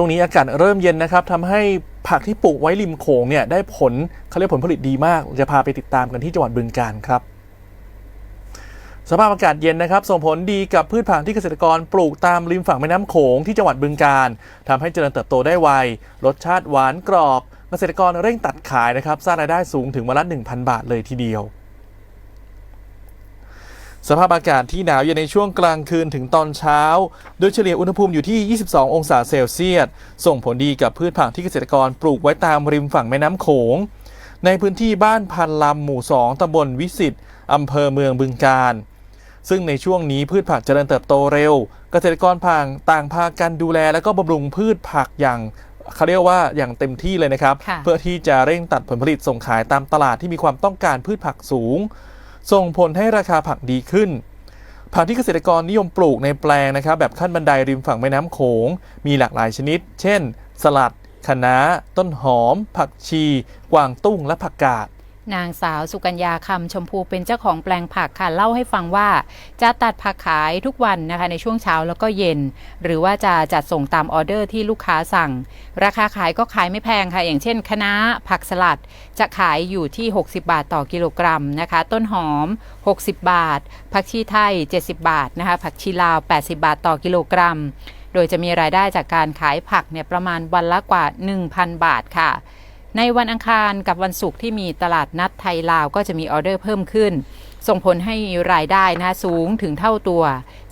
ช่วงนี้อากาศเริ่มเย็นนะครับทำให้ผักที่ปลูกไว้ริมโขงเนี่ยได้ผลเขาเรียกผลผลิตดีมาก จะพาไปติดตามกันที่จังหวัดบึงกาฬครับสภาพอากาศเย็นนะครับ ส่งผลดีกับพืชผักที่เกษตรกรปลูกตามริมฝั่งแม่น้ำโขงที่จังหวัดบึงกาฬทำให้เจริญเติบโตได้ไว รสชาติหวานกรอบ เกษตรกรเร่งตัดขายนะครับ สร้างรายได้สูงถึงวันละ 1,000 บาทเลยทีเดียว สภาพอากาศที่หนาวเย็นในช่วงกลางคืนถึงตอนเช้า โดยเฉลี่ยอุณหภูมิอยู่ที่ 22 องศาเซลเซียส ส่งผลดีกับพืชผักที่เกษตรกรปลูกไว้ตามริมฝั่งแม่น้ำโขง ในพื้นที่บ้านพันลำหมู่ 2ตำบลวิสิตอำเภอเมืองบึงกาฬซึ่งในช่วงนี้พืชผักเจริญเติบโตเร็ว เกษตรกรพางต่างพากันดูแลและก็บำรุงพืชผักอย่างเขาเรียกว่าอย่างเต็มที่เลยนะครับค่ะเพื่อที่จะเร่งตัดผลผลิตส่งขายตามตลาดที่มีความต้องการพืชผักสูง ส่งผลให้ราคาผักดีขึ้น ผักที่เกษตรกรนิยมปลูกในแปลงนะครับ แบบขั้นบันไดริมฝั่งแม่น้ำโขง มีหลากหลายชนิด เช่น สลัดคะน้า ต้นหอม ผักชี กวางตุ้งและผักกาด นางสาวสุกัญญาคำชมพูเป็นเจ้าของแปลงผักค่ะเล่าให้ฟังว่า จะตัดผักขายทุกวันนะคะในช่วงเช้าแล้วก็เย็น หรือว่าจะจัดส่งตามออเดอร์ที่ลูกค้าสั่ง ราคาขายก็ขายไม่แพงค่ะ อย่างเช่นคะน้าผักสลัดจะขายอยู่ที่ 60 บาทต่อกิโลกรัมนะคะ ต้นหอม 60 บาท ผักชีไทย 70 บาทนะคะผักชีลาว 80 บาทต่อกิโลกรัม โดยจะมีรายได้จากการขายผักเนี่ยประมาณวันละกว่า 1,000 บาทค่ะ ในวันอังคารกับวันศุกร์ที่มีตลาดนัดไทยลาวก็จะมีออเดอร์เพิ่มขึ้น ส่งผลให้รายได้นะคะสูงถึงเท่าตัว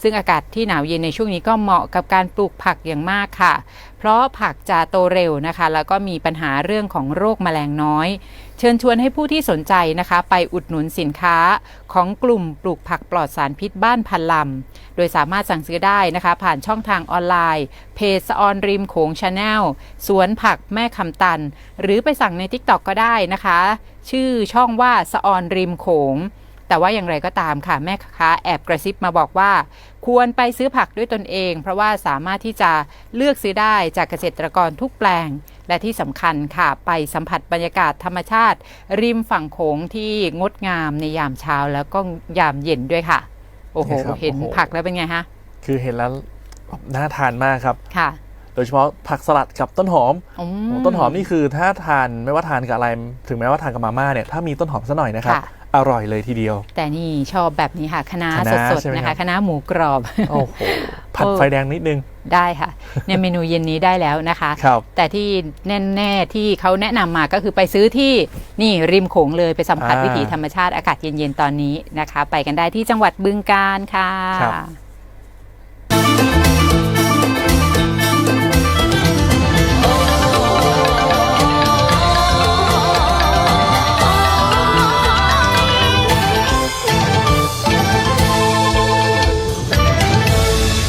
ซึ่งอากาศที่หนาวเย็นในช่วงนี้ก็เหมาะกับการปลูกผักอย่างมากค่ะ เพราะผักจะโตเร็วนะคะ แล้วก็มีปัญหาเรื่องของโรคแมลงน้อย เชิญชวนให้ผู้ที่สนใจนะคะ ไปอุดหนุนสินค้าของกลุ่มปลูกผักปลอดสารพิษบ้านพันลำ โดยสามารถสั่งซื้อได้นะคะ ผ่านช่องทางออนไลน์ เพจสออนริมโขงชาแนลสวนผักแม่คำตัน หรือไปสั่งใน t ิ k t o k ก็ได้นะคะ ชื่อช่องว่าสออนริมโขงแต่ว่าอย่างไรก็ตามค่ะแม่ค้าแอบกระซิบมาบอกว่า ควรไปซื้อผักด้วยตนเอง เพราะว่าสามารถที่จะเลือกซื้อได้จากเกษตรกรทุกแปลง และที่สำคัญค่ะ ไปสัมผัสบรรยากาศธรรมชาติ ริมฝั่งโขงที่งดงามในยามเช้าแล้วก็ยามเย็นด้วยค่ะ โอ้โห นะครับเห็นโอ้โห ผักแล้วเป็นไงฮะ คือเห็นแล้วน่าทานมากครับ ค่ะโดยเฉพาะผักสลัดกับต้นหอมอืโอ้ต้นหอมนี่คือถ้าทานไม่ว่าทานกับอะไร ถึงแม้ว่าทานกับมาม่าเนี่ยถ้ามีต้นหอมซะหน่อยนะครับ ค่ะ อร่อยเลยทีเดียว แต่นี่ชอบแบบนี้ค่ะคะน้าคะน้าสดใช่ไหมๆนะครัคะบคะน้าหมูกรอบ โอ้โหผัดเออไฟแดงนิดนึงได้ค่ะเนี่ยเมนูเย็นนี้ได้แล้วนะคะ ครับ แต่ที่แน่ๆที่เขาแนะนำมาก็คือไปซื้อที่นี่ริมโขงเลยไปสัมผัสอ่าวิถีธรรมชาติอากาศเย็นๆตอนนี้นะคะ ไปกันได้ที่จังหวัดบึงกาฬค่ะ ครับ